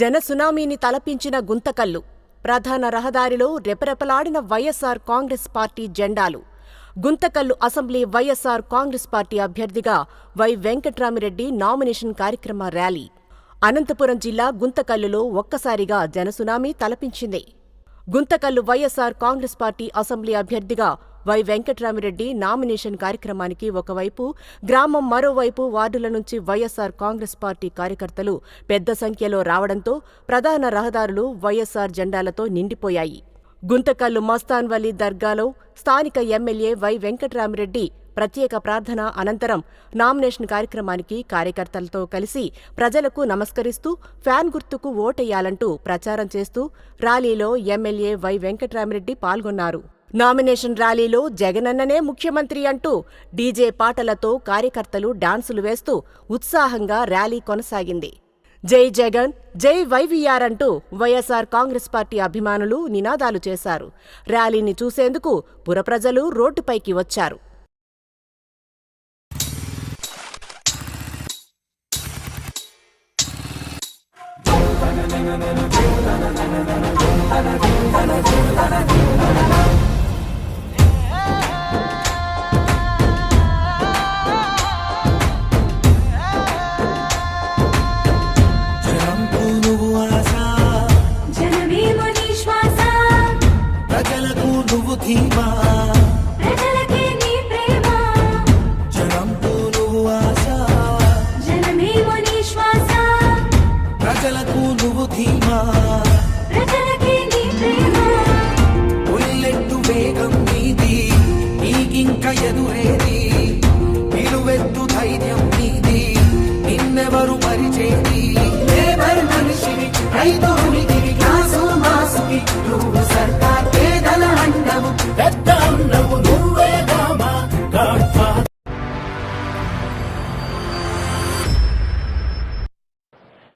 జన సునామీని తలపించిన గుంతకల్లు. ప్రధాన రహదారిలో రెపరెపలాడిన వైఎస్సార్ కాంగ్రెస్ పార్టీ జెండాలు. Guntakal assembly YSR Congress party అభ్యర్థిగా వై వెంకట్రామిరెడ్డి నామినేషన్ కార్యక్రమ ర్యాలీ. అనంతపురం జిల్లా గుంతకల్లులో ఒక్కసారిగా జనసునామీ తలపించింది. Guntakal YSR Congress party assembly అభ్యర్థిగా వై వెంకట్రామిరెడ్డి నామినేషన్ కార్యక్రమానికి ఒకవైపు గ్రామం మరోవైపు వార్డుల నుంచి వైఎస్సార్ కాంగ్రెస్ పార్టీ కార్యకర్తలు పెద్ద సంఖ్యలో రావడంతో ప్రధాన రహదారులు వైఎస్సార్ జెండాలతో నిండిపోయాయి. గుంతకల్లు మస్తాన్వలీ దర్గాలో స్థానిక ఎమ్మెల్యే వై వెంకట్రామిరెడ్డి ప్రత్యేక ప్రార్థన అనంతరం నామినేషన్ కార్యక్రమానికి కార్యకర్తలతో కలిసి ప్రజలకు నమస్కరిస్తూ ఫ్యాన్ గుర్తుకు ఓటెయ్యాలంటూ ప్రచారం చేస్తూ ర్యాలీలో ఎమ్మెల్యే వై వెంకట్రామిరెడ్డి పాల్గొన్నారు. నామినేషన్ ర్యాలీలో జగనన్ననే ముఖ్యమంత్రి అంటూ డీజే పాటలతో కార్యకర్తలు డాన్సులు వేస్తూ ఉత్సాహంగా ర్యాలీ కొనసాగింది. జై జగన్ జై వైవీఆర్ అంటూ వైఎస్ఆర్ కాంగ్రెస్ పార్టీ అభిమానులు నినాదాలు చేశారు. ర్యాలీని చూసేందుకు పురప్రజలు రోడ్డుపైకి వచ్చారు. జనంకు నువ్వు ఆశ. జనమేమో నీ శ్వాస ప్రజలకు నువ్వు నువ్వు ధీమా బుల్లెట్టు వేగం నీది నీకింక ఎదురేది. నిలువెత్తు ధైర్యం నీది నిన్నెవరు పరిచేది. లేబర్ మనిషివి నువ్వు సర్కార్